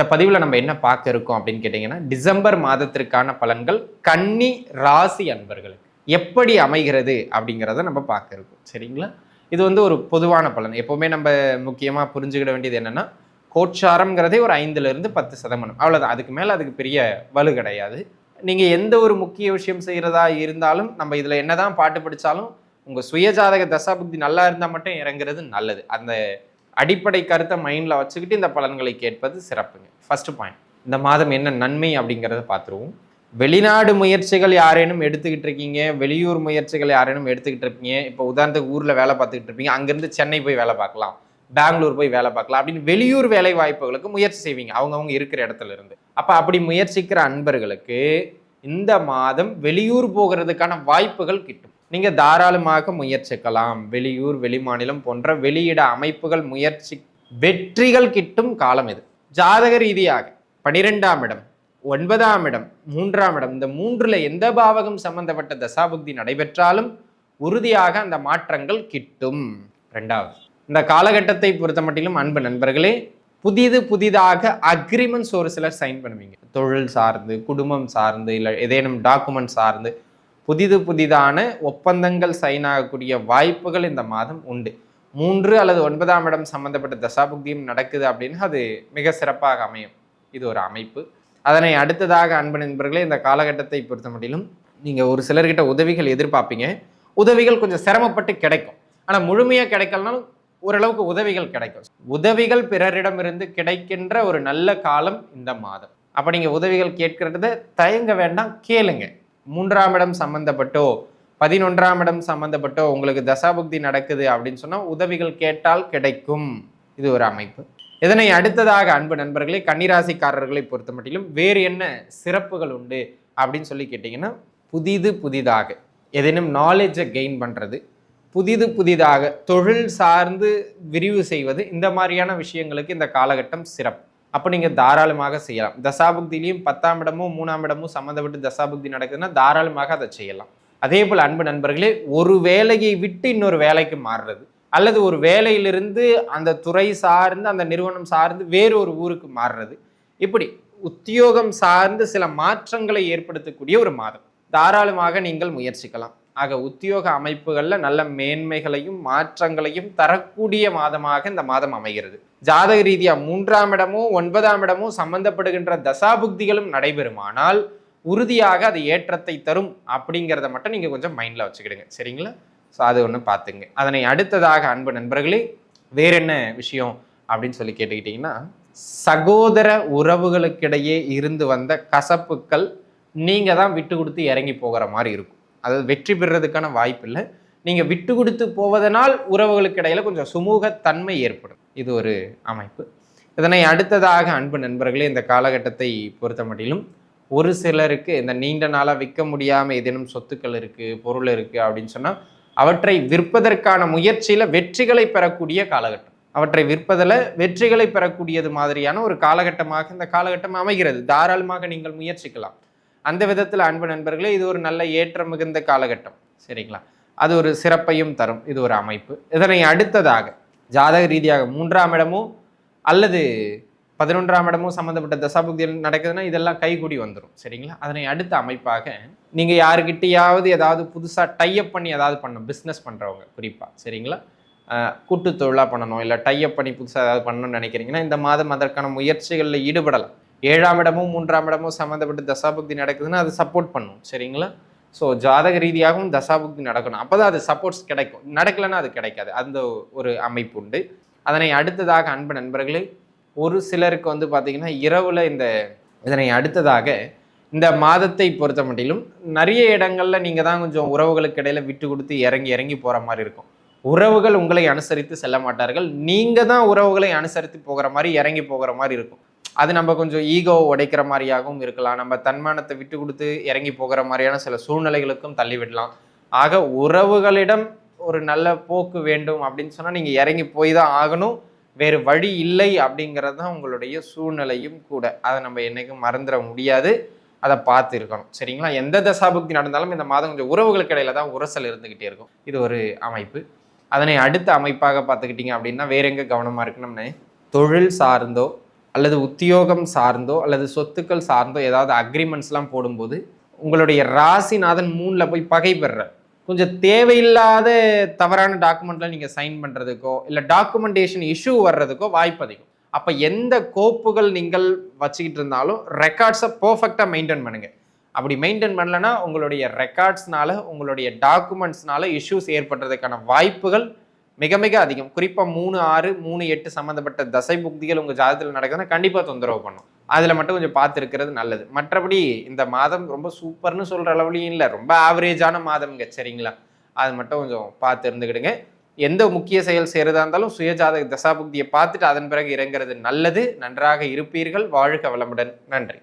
இந்த பதிவில் நம்ம என்ன பார்க்க இருக்கோம் அப்படின்னு கேட்டிங்கன்னா டிசம்பர் மாதத்திற்கான பலன்கள் கன்னி ராசி அன்பர்களுக்கு. எப்படி அமைகிறது அப்படிங்கிறத நம்ம பார்க்க இருக்கோம். சரிங்களா? இது வந்து ஒரு பொதுவான பலன். எப்போவுமே நம்ம முக்கியமாக புரிஞ்சுக்கிட வேண்டியது என்னென்னா கோட்சாரம்ங்கிறதே ஒரு ஐந்துலேருந்து பத்து சதமானம். அவ்வளோதான் அதுக்கு மேலே அதுக்கு பெரிய வலு கிடையாது. நீங்கள் எந்த ஒரு முக்கிய விஷயம் செய்கிறதா இருந்தாலும் நம்ம இதில் என்னதான் பாட்டு படித்தாலும் உங்கள் சுயஜாதக தசாபுக்தி நல்லா இருந்தால் மட்டும் இறங்குறது நல்லது. அந்த அடிப்படை கருத்தை மைண்டில் வச்சுக்கிட்டு இந்த பலன்களை கேட்பது சிறப்புங்க. ஃபர்ஸ்ட் பாயிண்ட் இந்த மாதம் என்ன நன்மை அப்படிங்கிறத பார்த்துருவோம். வெளிநாடு முயற்சிகள் யாரேனும் எடுத்துக்கிட்டு இருக்கீங்க? வெளியூர் முயற்சிகள் யாரேனும் எடுத்துக்கிட்டு இருப்பீங்க இப்போ உதாரணத்துக்கு ஊரில் வேலை பார்த்துக்கிட்டு இருப்பீங்க. அங்கேருந்து சென்னை போய் வேலை பார்க்கலாம். பெங்களூர் போய் வேலை பார்க்கலாம். அப்படின்னு வெளியூர் வேலை வாய்ப்புகளுக்கு முயற்சி செய்வீங்க. அவங்கவுங்க இருக்கிற இடத்துல இருந்து. அப்போ அப்படி முயற்சிக்கிற அன்பர்களுக்கு இந்த மாதம் வெளியூர் போகிறதுக்கான வாய்ப்புகள் கிட்டும். நீங்கள் தாராளமாக முயற்சிக்கலாம். வெளியூர் வெளிமாநிலம் போன்ற வெளியிட அமைப்புகள் முயற்சி வெற்றிகள் கிட்டும் காலம் இது. ஜாதக ரீதியாக பனிரெண்டாம் இடம் ஒன்பதாம் இடம் மூன்றாம் இடம் இந்த மூன்றில் எந்த பாவகம் சம்பந்தப்பட்ட தசாபுக்தி நடைபெற்றாலும் உறுதியாக அந்த மாற்றங்கள் கிட்டும். ரெண்டாவது இந்த காலகட்டத்தை பொறுத்த மட்டிலும் அன்பு நண்பர்களே புதிது புதிதாக அக்ரிமெண்ட்ஸ் ஒரு சிலர் சைன் பண்ணுவீங்க. தொழில் சார்ந்து குடும்பம் சார்ந்து இல்லை ஏதேனும் டாக்குமெண்ட் சார்ந்து புதிது புதிதான ஒப்பந்தங்கள் சைன் ஆகக்கூடிய வாய்ப்புகள் இந்த மாதம் உண்டு. மூன்று அல்லது ஒன்பதாம் இடம் சம்பந்தப்பட்ட தசாபுக்தியும் நடக்குது அப்படின்னு அது மிக சிறப்பாக அமையும். இது ஒரு அமைப்பு. அதனை அடுத்ததாக அன்பு நண்பர்களே இந்த காலகட்டத்தை பொறுத்த மட்டிலும் நீங்கள் ஒரு சிலர்கிட்ட உதவிகள் எதிர்பார்ப்பீங்க. உதவிகள் கொஞ்சம் சிரமப்பட்டு கிடைக்கும். ஆனால் முழுமையாக கிடைக்கலனாலும் ஓரளவுக்கு உதவிகள் கிடைக்கும். உதவிகள் பிறரிடமிருந்து கிடைக்கின்ற ஒரு நல்ல காலம் இந்த மாதம். அப்போ நீங்கள் உதவிகள் கேட்கறத தயங்க வேண்டாம் கேளுங்க. மூன்றாம் இடம் சம்பந்தப்பட்டோ பதினொன்றாம் இடம் சம்பந்தப்பட்டோ உங்களுக்கு தசாபுக்தி நடக்குது அப்படின்னு சொன்னால் உதவிகள் கேட்டால் கிடைக்கும். இது ஒரு அமைப்பு. இதனை அடுத்ததாக அன்பு நண்பர்களே கன்னிராசிக்காரர்களை பொறுத்த மட்டிலும் வேறு என்ன சிறப்புகள் உண்டு அப்படின்னு சொல்லி கேட்டிங்கன்னா புதிது புதிதாக ஏதேனும் நாலேஜை கெயின் பண்ணுறது புதிது புதிதாக தொழில் சார்ந்து விரிவு செய்வது இந்த மாதிரியான விஷயங்களுக்கு இந்த காலகட்டம் சிறப்பு. அப்போ நீங்கள் தாராளமாக செய்யலாம். தசாபுக்திலையும் பத்தாம் இடமும் மூணாம் இடமும் சம்மந்தப்பட்டு தசாபுக்தி நடக்குதுன்னா தாராளமாக அதை செய்யலாம். அதே போல் அன்பு நண்பர்களே ஒரு வேலையை விட்டு இன்னொரு வேலைக்கு மாறுறது அல்லது ஒரு வேலையிலிருந்து அந்த துறை சார்ந்து அந்த நிறுவனம் சார்ந்து வேறு ஒரு ஊருக்கு மாறுறது இப்படி உத்தியோகம் சார்ந்து சில மாற்றங்களை ஏற்படுத்தக்கூடிய ஒரு மாதம். தாராளமாக நீங்கள் முயற்சிக்கலாம். ஆக உத்தியோக அமைப்புகளில் நல்ல மேன்மைகளையும் மாற்றங்களையும் தரக்கூடிய மாதமாக இந்த மாதம் அமைகிறது. ஜாதக ரீதியாக மூன்றாம் இடமும் ஒன்பதாம் இடமும் சம்பந்தப்படுகின்ற தசாபுக்திகளும் நடைபெறுமானால் உறுதியாக அது ஏற்றத்தை தரும் அப்படிங்கிறத மட்டும் நீங்கள் கொஞ்சம் மைண்டில் வச்சுக்கிடுங்க. சரிங்களா? ஸோ அது ஒன்று பார்த்துங்க. அதனை அடுத்ததாக அன்பு நண்பர்களே வேற என்ன விஷயம் அப்படின்னு சொல்லி கேட்டுக்கிட்டிங்கன்னா சகோதர உறவுகளுக்கிடையே இருந்து வந்த கசப்புக்கள் நீங்கள் தான் விட்டு கொடுத்து இறங்கி போகிற மாதிரி இருக்கும். அதாவது வெற்றி பெறுறதுக்கான வாய்ப்பு இல்லை. நீங்கள் விட்டு கொடுத்து போவதனால் உறவுகளுக்கு இடையில கொஞ்சம் சுமூகத்தன்மை ஏற்படும். இது ஒரு அமைப்பு. இதனை அடுத்ததாக அன்பு நண்பர்களே இந்த காலகட்டத்தை பொறுத்த மட்டிலும் ஒரு சிலருக்கு இந்த நீண்ட நாளாக விற்க முடியாமல் ஏதேனும் சொத்துக்கள் இருக்குது பொருள் இருக்குது அப்படின்னு சொன்னால் அவற்றை விற்பதற்கான முயற்சியில் வெற்றிகளை பெறக்கூடிய காலகட்டம். அவற்றை விற்பதில் வெற்றிகளை பெறக்கூடியது மாதிரியான ஒரு காலகட்டமாக இந்த காலகட்டம் அமைகிறது. தாராளமாக நீங்கள் முயற்சிக்கலாம். அந்த விதத்தில் அன்பு நண்பர்களே இது ஒரு நல்ல ஏற்றம் மிகுந்த காலகட்டம். சரிங்களா? அது ஒரு சிறப்பையும் தரும். இது ஒரு அமைப்பு. இதனை அடுத்ததாக ஜாதக ரீதியாக மூன்றாம் இடமோ அல்லது பதினொன்றாம் இடமும் சம்மந்தப்பட்ட தசாபுக்திகள் நடக்குதுன்னா இதெல்லாம் கைகூடி வந்துடும் சரிங்களா? அதனை அடுத்த அமைப்பாக நீங்கள் யாருக்கிட்டையாவது ஏதாவது புதுசாக டைப் பண்ணி ஏதாவது பண்ணணும். பிஸ்னஸ் பண்ணுறவங்க குறிப்பாக சரிங்களா? கூட்டு தொழிலாக பண்ணணும். இல்லை டைப் பண்ணி புதுசாக ஏதாவது பண்ணணும்னு நினைக்கிறீங்கன்னா இந்த மாதம் அதற்கான முயற்சிகளில் ஈடுபடலாம். ஏழாம் இடமும் மூன்றாம் இடமும் சம்மந்தப்பட்டு தசாபுக்தி நடக்குதுன்னா அது சப்போர்ட் பண்ணும் சரிங்களா? ஸோ ஜாதக ரீதியாகவும் தசாபுக்தி நடக்கணும். அப்போ தான் அது சப்போர்ட்ஸ் கிடைக்கும். நடக்கலைன்னா அது கிடைக்காது. அந்த ஒரு அமைப்பு உண்டு. அதனை அடுத்ததாக அன்பு நண்பர்களே ஒரு சிலருக்கு வந்து பார்த்திங்கன்னா இரவில் இந்த இதனை அடுத்ததாக இந்த மாதத்தை பொறுத்த மட்டிலும் நிறைய இடங்களில் நீங்கள் தான் கொஞ்சம் உறவுகளுக்கு இடையில் விட்டு கொடுத்து இறங்கி இறங்கி போகிற மாதிரி இருக்கும். உறவுகள் உங்களை அனுசரித்து செல்ல மாட்டார்கள். நீங்கள் தான் உறவுகளை அனுசரித்து போகிற மாதிரி இறங்கி போகிற மாதிரி இருக்கும். அது நம்ம கொஞ்சம் ஈகோ உடைக்கிற மாதிரியாகவும் இருக்கலாம். நம்ம தன்மானத்தை விட்டு கொடுத்து இறங்கி போகிற மாதிரியான சில சூழ்நிலைகளுக்கும் தள்ளிவிடலாம் ஆக உறவுகளிடம் ஒரு நல்ல போக்கு வேண்டும் அப்படின்னு சொன்னால் நீங்கள் இறங்கி போய் தான் ஆகணும். வேறு வழி இல்லை அப்படிங்கிறது தான் உங்களுடைய சூழ்நிலையும் கூட. அதை நம்ம என்றைக்கும் மறந்துட முடியாது. அதை பார்த்து இருக்கணும் சரிங்களா? எந்த தசாபுக்தி நடந்தாலும் இந்த மாதம் கொஞ்சம் உறவுகளுக்கு இடையில தான் உரசல் இருந்துக்கிட்டே இருக்கும். இது ஒரு அமைப்பு. அதனை அடுத்த அமைப்பாக பார்த்துக்கிட்டிங்க அப்படின்னா வேற எங்கே கவனமாக இருக்கணும்னு? தொழில் சார்ந்தோ அல்லது உத்தியோகம் சார்ந்தோ அல்லது சொத்துக்கள் சார்ந்தோ ஏதாவது அக்ரிமெண்ட்ஸ்லாம் போடும்போது உங்களுடைய ராசிநாதன் மூணில் போய் பகை பெறுற கொஞ்சம் தேவையில்லாத தவறான டாக்குமெண்ட்லாம் நீங்கள் சைன் பண்ணுறதுக்கோ இல்லை டாக்குமெண்டேஷன் இஷ்யூ வர்றதுக்கோ வாய்ப்பு அதிகம். அப்போ எந்த கோப்புகள் நீங்கள் வச்சுக்கிட்டு இருந்தாலும் ரெக்கார்ட்ஸை பர்ஃபெக்டாக மெயின்டைன் பண்ணுங்கள் அப்படி மெயின்டைன் பண்ணலன்னா உங்களுடைய ரெக்கார்ட்ஸ்னால உங்களுடைய டாக்குமெண்ட்ஸ்னால இஷ்யூஸ் ஏற்படுறதுக்கான வாய்ப்புகள் மிக மிக அதிகம். குறிப்பாக மூணு ஆறு மூணு எட்டு சம்மந்தப்பட்ட தசை புக்திகள் உங்கள் ஜாதகத்தில் நடக்குதுன்னா கண்டிப்பாக தொந்தரவு பண்ணும். அதில் மட்டும் கொஞ்சம் பார்த்துருக்கிறது நல்லது. மற்றபடி இந்த மாதம் ரொம்ப சூப்பர்னு சொல்கிற அளவுலையும் இல்லை. ரொம்ப ஆவரேஜான மாதம்ங்க சரிங்களா? அது மட்டும் கொஞ்சம் பார்த்து இருந்துக்கிடுங்க. எந்த முக்கிய செயல் செய்கிறதா இருந்தாலும் சுயஜாதக தசாபுக்தியை பார்த்துட்டு அதன் பிறகு இறங்குறது நல்லது. நன்றாக இருப்பீர்கள். வாழ்க வளமுடன். நன்றி.